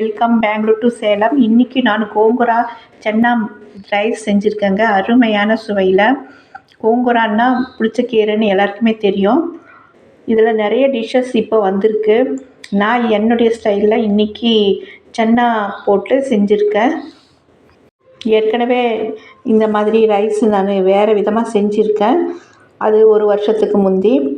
Welcome Bangalore to Salem. இன்றைக்கி நான் கோங்குரா சென்னா rice செஞ்சுருக்கேங்க. அருமையான சுவையில். கோங்குரான்னா புளிச்சக்கீரைன்னு எல்லாருக்குமே தெரியும். இதில் நிறைய டிஷ்ஷஸ் இப்போ வந்திருக்கு. நான் என்னுடைய ஸ்டைலில் இன்றைக்கி சென்னா போட்டு செஞ்சுருக்கேன். ஏற்கனவே இந்த மாதிரி ரைஸ் நான் வேறு விதமாக செஞ்சுருக்கேன். அது ஒரு வருஷத்துக்கு முந்தி.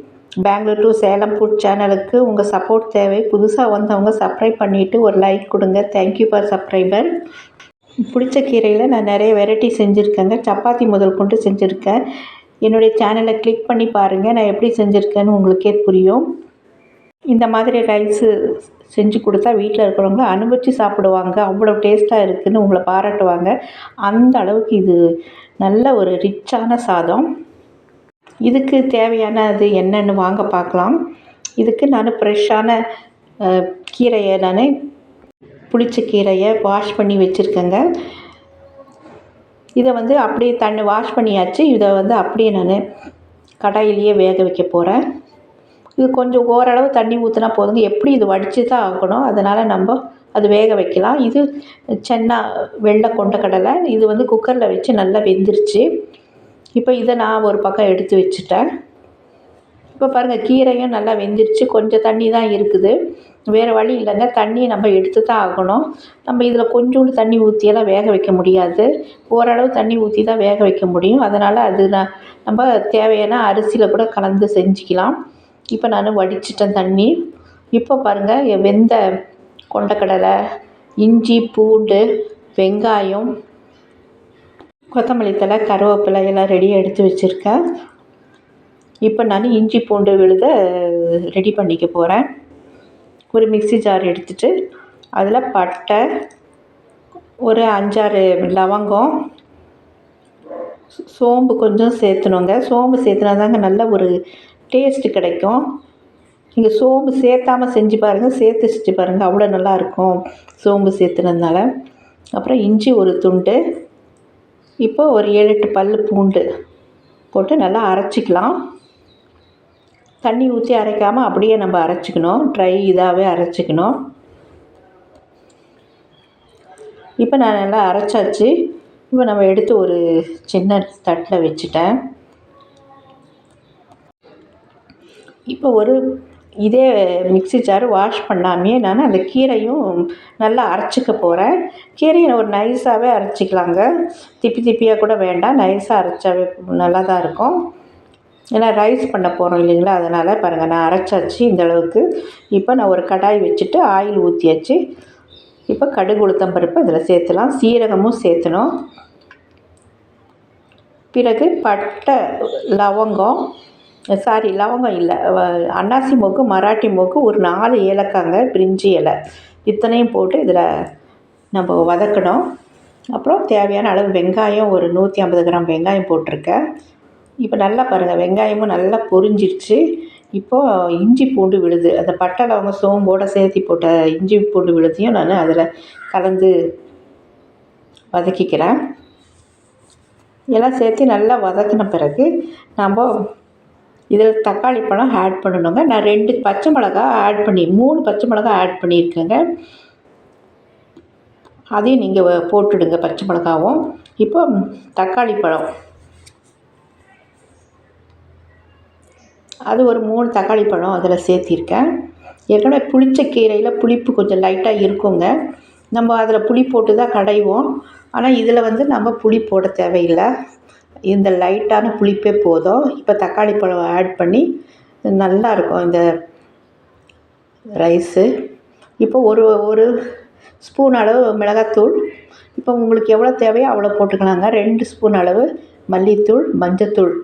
பெங்களூர் டு சேலம் ஃபுட் சேனலுக்கு உங்கள் சப்போர்ட் தேவை. புதுசாக வந்தவங்க சப்ஸ்கிரைப் பண்ணிவிட்டு ஒரு லைக் கொடுங்க. தேங்க்யூ ஃபார் சப்ஸ்கிரைபர் பிடிச்ச கீரையில் நான் நிறைய வெரைட்டி செஞ்சுருக்கேங்க. சப்பாத்தி முதல் கொண்டு செஞ்சுருக்கேன். என்னுடைய சேனலை கிளிக் பண்ணி பாருங்கள் நான் எப்படி செஞ்சுருக்கேன்னு உங்களுக்கே புரியும். இந்த மாதிரி ரைஸு செஞ்சு கொடுத்தா வீட்டில் இருக்கிறவங்க அனுபவித்து சாப்பிடுவாங்க. அவ்வளோ டேஸ்ட்டாக இருக்குதுன்னு உங்களை பாராட்டுவாங்க. அந்த அளவுக்கு இது நல்ல ஒரு ரிச்சான சாதம். இதுக்கு தேவையான அது என்னென்னு வாங்க பார்க்கலாம். இதுக்கு நான் ஃப்ரெஷ்ஷான கீரையை நான் புளிச்ச கீரையை வாஷ் பண்ணி வச்சுருக்கேங்க. இதை வந்து அப்படியே தண்ணி வாஷ் பண்ணியாச்சு. இதை வந்து அப்படியே நான் கடாயிலேயே வேக வைக்க போகிறேன் இது கொஞ்சம் ஓரளவு தண்ணி ஊற்றினா போதுங்க. எப்படி இது வடித்து தான் ஆகணும். அதனால் நம்ம அது வேக வைக்கலாம். இது சென்னா வெள்ளை கொண்ட கடலை. இது வந்து குக்கரில் வச்சு நல்லா வெந்துருச்சு. இப்போ இதை நான் ஒரு பக்கம் எடுத்து வச்சுட்டேன். இப்போ பாருங்கள் கீரையும் நல்லா வெந்துருச்சு. கொஞ்சம் தண்ணி தான் இருக்குது. வேறு வழி இல்லைங்க. தண்ணி நம்ம எடுத்து தான் ஆகணும். நம்ம இதில் கொஞ்சோண்டு தண்ணி ஊற்றியெல்லாம் வேக வைக்க முடியாது. ஓரளவு தண்ணி ஊற்றி தான் வேக வைக்க முடியும். அதனால் அது நான் நம்ம தேவையான அரிசியில் கூட கலந்து செஞ்சுக்கலாம். இப்போ நான் வடிச்சிட்டேன் தண்ணி. இப்போ பாருங்கள் வெந்த கொண்டக்கடலை இஞ்சி பூண்டு வெங்காயம் கொத்தமல்லி தழை கருவேப்பிலை எல்லாம் ரெடியாக எடுத்து வச்சுருக்கேன். இப்போ நான் இஞ்சி பூண்டு விழுத ரெடி பண்ணிக்க போகிறேன் ஒரு மிக்ஸி ஜார் எடுத்துகிட்டு அதில் பட்டை ஒரு அஞ்சாறு லவங்கம் சோம்பு கொஞ்சம் சேர்த்துணுங்க சோம்பு சேர்த்துனா தாங்க நல்ல ஒரு டேஸ்ட்டு கிடைக்கும். நீங்கள் சோம்பு சேர்த்தாமல் செஞ்சு பாருங்கள் சேர்த்து செஞ்சு பாருங்கள் அவ்வளோ நல்லாயிருக்கும் சோம்பு சேர்த்துனதுனால. அப்புறம் இஞ்சி ஒரு துண்டு இப்போ ஒரு ஏழு எட்டு பல் பூண்டு போட்டு நல்லா அரைச்சிக்கலாம். தண்ணி ஊற்றி அரைக்காமல் அப்படியே நம்ம அரைச்சிக்கணும். ட்ரை இதாகவே அரைச்சிக்கணும். இப்போ நான் நல்லா அரைச்சாச்சு. இப்போ நம்ம எடுத்து ஒரு சின்ன தட்டில் வச்சுட்டேன். இப்போ ஒரு இதே மிக்ஸி ஜார் வாஷ் பண்ணாமையே நான் அந்த கீரையும் நல்லா அரைச்சிக்க போகிறேன் கீரையை ஒரு நைஸாகவே அரைச்சிக்கலாங்க. திப்பி திப்பியாக கூட வேண்டாம். நைஸாக அரைச்சாவே நல்லா தான் இருக்கும். ஏன்னா ரைஸ் பண்ண போகிறோம் இல்லைங்களா? அதனால் பாருங்கள் நான் அரைச்சாச்சு இந்த அளவுக்கு. இப்போ நான் ஒரு கடாய் வச்சுட்டு ஆயில் ஊற்றியாச்சு இப்போ கடுகு உளுத்தம் பருப்பு இதில் சேர்த்துலாம். சீரகமும் சேர்த்தணும். பிறகு பட்டை லவங்கம் சாரி லவங்கம் இல்லை. அன்னாசி மூக்கு மராட்டி மூக்கு ஒரு நாலு ஏலக்காங்க பிரிஞ்சி இலை. இத்தனையும் போட்டு இதில் நம்ம வதக்கணும். அப்புறம் தேவையான அளவு வெங்காயம் ஒரு நூற்றி ஐம்பது கிராம் வெங்காயம் போட்டிருக்கேன். இப்போ நல்லா பாருங்கள் வெங்காயமும் நல்லா பொரிஞ்சிருச்சு. இப்போது இஞ்சி பூண்டு விழுது. அந்த பட்டை லவங்க சோம்போட சேர்த்தி போட்ட இஞ்சி பூண்டு விழுதையும் நான் அதில் கலந்து வதக்கிக்கிறேன். எல்லாம் சேர்த்து நல்லா வதக்கின பிறகு நம்ம இதில் தக்காளி பழம் ஆட் பண்ணணுங்க. நான் ரெண்டு பச்சை மிளகா ஆட் பண்ணி மூணு பச்சை மிளகா ஆட் பண்ணியிருக்கேங்க. அதையும் நீங்கள் போட்டுடுங்க பச்சை மிளகாவும். இப்போ தக்காளி பழம். அது ஒரு மூணு தக்காளி பழம் அதில் சேர்த்திருக்கேன். ஏற்கனவே புளிச்ச கீரையில் புளிப்பு கொஞ்சம் லைட்டாக இருக்குங்க. நம்ம அதில் புளி போட்டு தான் கடைவோம். ஆனால் இதில் வந்து நம்ம புளி போட தேவையில்லை. இந்த லைட்டான புளிப்பே போதும். இப்போ தக்காளி பழம் ஆட் பண்ணி நல்லா இருக்கும் இந்த ரைஸு இப்போ ஒரு ஒரு ஸ்பூன் அளவு மிளகாத்தூள். இப்போ உங்களுக்கு எவ்வளோ தேவையோ அவ்வளோ போட்டுக்கலாங்க. ரெண்டு ஸ்பூன் அளவு மல்லித்தூள் மஞ்சத்தூள்.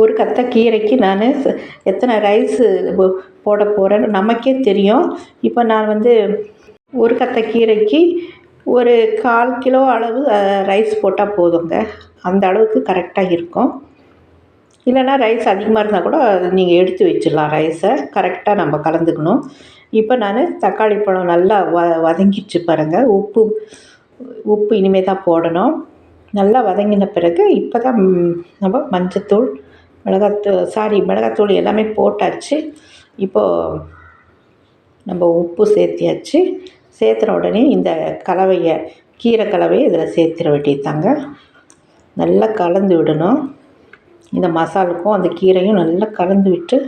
ஒரு கத்த கீரைக்கு நான் எத்தனை ரைஸு போட போகிறேன்னு நமக்கே தெரியும். இப்போ நான் வந்து ஒரு கத்த கீரைக்கு ஒரு கால் கிலோ அளவு ரைஸ் போட்டால் போதுங்க. அந்த அளவுக்கு கரெக்டாக இருக்கும். இல்லைன்னா ரைஸ் அதிகமாக இருந்தால் கூட நீங்கள் எடுத்து வச்சிடலாம் ரைஸை கரெக்டாக நம்ம கலந்துக்கணும். இப்போ நான் தக்காளி பழம் நல்லா வ வதங்கிடுச்சு பாருங்கள் உப்பு உப்பு இனிமேல் தான் போடணும். நல்லா வதங்கின பிறகு இப்போ தான் நம்ம மஞ்சத்தூள் மிளகாத்தூள் சாரி மிளகாத்தூள் எல்லாமே போட்டாச்சு. இப்போது நம்ம உப்பு சேர்த்தியாச்சு. சேர்த்துன உடனே இந்த கலவையை கீரை கலவையை இதில் சேர்த்துற வேண்டியதாங்க நல்லா கலந்து விடணும். இந்த மசாலுக்கும் அந்த கீரையும் நல்லா கலந்து விட்டு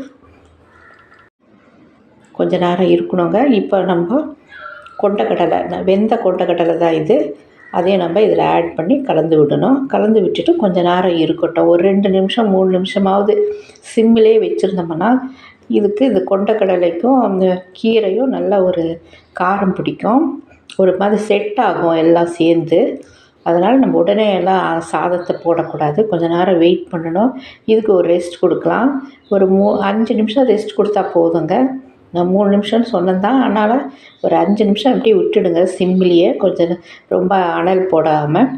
கொஞ்ச நேரம் இருக்கணுங்க. இப்போ நம்ம கொண்டக்கடலை வெந்த கொண்டக்கடலை தான் இது. அதையும் நம்ம இதில் ஆட் பண்ணி கலந்து விடணும். கலந்து விட்டுட்டு கொஞ்சம் நேரம் இருக்கட்டும். ஒரு ரெண்டு நிமிஷம் மூணு நிமிஷமாவது சிம்மிலே வச்சுருந்தோம்னா இதுக்கு இந்த கொண்டக்கடலைக்கும் அந்த கீரையும் நல்ல ஒரு காரம் பிடிக்கும். ஒரு மாதிரி செட் ஆகும் எல்லாம் சேர்ந்து. அதனால் நம்ம உடனே எல்லாம் சாதத்தை போடக்கூடாது. கொஞ்ச நேரம் வெயிட் பண்ணணும். இதுக்கு ஒரு ரெஸ்ட் கொடுக்கலாம். ஒரு மூ அஞ்சு நிமிஷம் ரெஸ்ட் கொடுத்தா போதுங்க. நான் மூணு நிமிஷம்னு சொன்னேன் தான் அதனால் ஒரு அஞ்சு நிமிஷம் அப்படியே விட்டுடுங்க. சிம்மிலேயே கொஞ்சம் ரொம்ப அனல் போடாமல்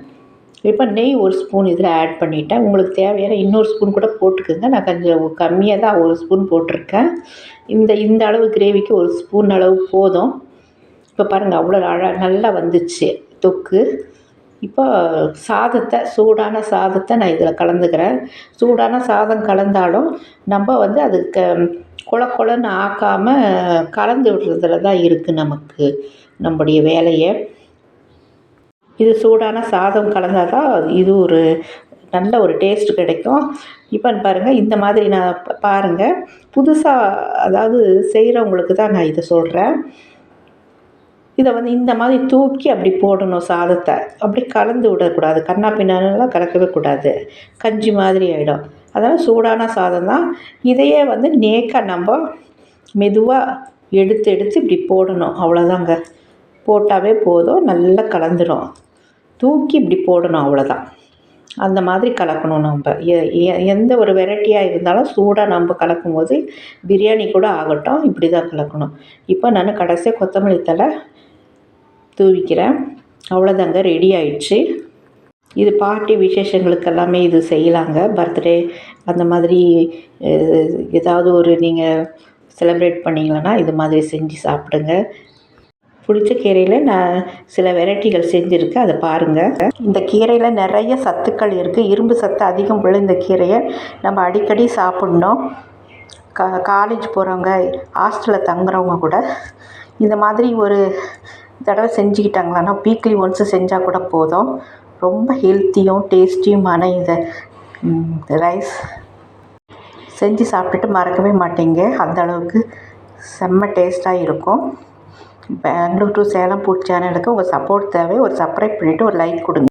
இப்போ நெய் ஒரு ஸ்பூன் இதில் ஆட் பண்ணிட்டேன். உங்களுக்கு தேவையான இன்னொரு ஸ்பூன் கூட போட்டுக்கோங்க. நான் கொஞ்சம் கம்மியாக தான் ஒரு ஸ்பூன் போட்டிருக்கேன். இந்த இந்த அளவு கிரேவிக்கு ஒரு ஸ்பூன் அளவு போதும். இப்போ பாருங்கள் அவ்வளோ அழ நல்லா வந்துச்சு தொக்கு. இப்போ சாதத்தை சூடான சாதத்தை நான் இதில் கலந்துக்கிறேன். சூடான சாதம் கலந்தாலும் நம்ம வந்து அதுக்கு கொல கொலன்னு ஆக்காமல் கலந்து விடுறதுல தான் இருக்குது நமக்கு நம்முடைய வேலையை. இது சூடான சாதம் கலந்தால் தான் இது ஒரு நல்ல ஒரு டேஸ்ட் கிடைக்கும். இப்போ பாருங்கள் இந்த மாதிரி நான் பாருங்கள் புதுசாக அதாவது செய்கிறவங்களுக்கு தான் நான் இதை சொல்கிறேன் இதை வந்து இந்த மாதிரி தூக்கி அப்படி போடணும் சாதத்தை. அப்படி கலந்து விடக்கூடாது. கண்ணா பின்னாலாம் கலக்கவே கூடாது. கஞ்சி மாதிரி ஆகிடும் அதனால் சூடான சாதம் தான். இதையே வந்து நேக்காக நம்ம மெதுவாக எடுத்து எடுத்து இப்படி போடணும். அவ்வளோதாங்க போட்டாவே போதும். நல்லா கலந்துடும் தூக்கி இப்படி போடணும் அவ்வளோதான் அந்த மாதிரி கலக்கணும் நம்ம. எ- எ- எந்த ஒரு வெரைட்டியாக இருந்தாலும் சூடாக நம்ம கலக்கும் போது பிரியாணி கூட ஆகட்டும் இப்படி தான் கலக்கணும். இப்போ நான் கடைசியாக கொத்தமல்லி தழை தூவிக்கிறேன். அவ்வளோதாங்க ரெடி ஆயிடுச்சு. இது பார்ட்டி விசேஷங்களுக்கு எல்லாமே இது செய்யலாங்க. பர்த்டே அந்த மாதிரி ஏதாவது ஒரு நீங்கள் செலிப்ரேட் பண்ணீங்கன்னா இது மாதிரி செஞ்சு சாப்பிடுங்க. பிடிச்ச கீரையில் நான் சில வெரைட்டிகள் செஞ்சுருக்கேன் அதை பாருங்கள் இந்த கீரையில் நிறைய சத்துக்கள் இருக்குது இரும்பு சத்து அதிகம் உள்ள இந்த கீரையை நம்ம அடிக்கடி சாப்பிட்ணும். கா காலேஜ் போகிறவங்க ஹாஸ்டலில் தங்குறவங்க கூட இந்த மாதிரி ஒரு தடவை செஞ்சுக்கிட்டாங்களான்னா வீக்லி ஒன்ஸு செஞ்சால் கூட போதும். ரொம்ப ஹெல்த்தியும் டேஸ்டியுமான இந்த ரைஸ் செஞ்சு சாப்பிட்டுட்டு மறக்கவே மாட்டீங்க. அந்த அளவுக்கு செம்ம டேஸ்ட்டாக இருக்கும். பெங்களூர் டு சேலம் ஃபுட் சேனலுக்கு உங்கள் சப்போர்ட் தேவை ஒரு சப்ஸ்கிரைப் பண்ணிவிட்டு ஒரு லைக் கொடுங்க.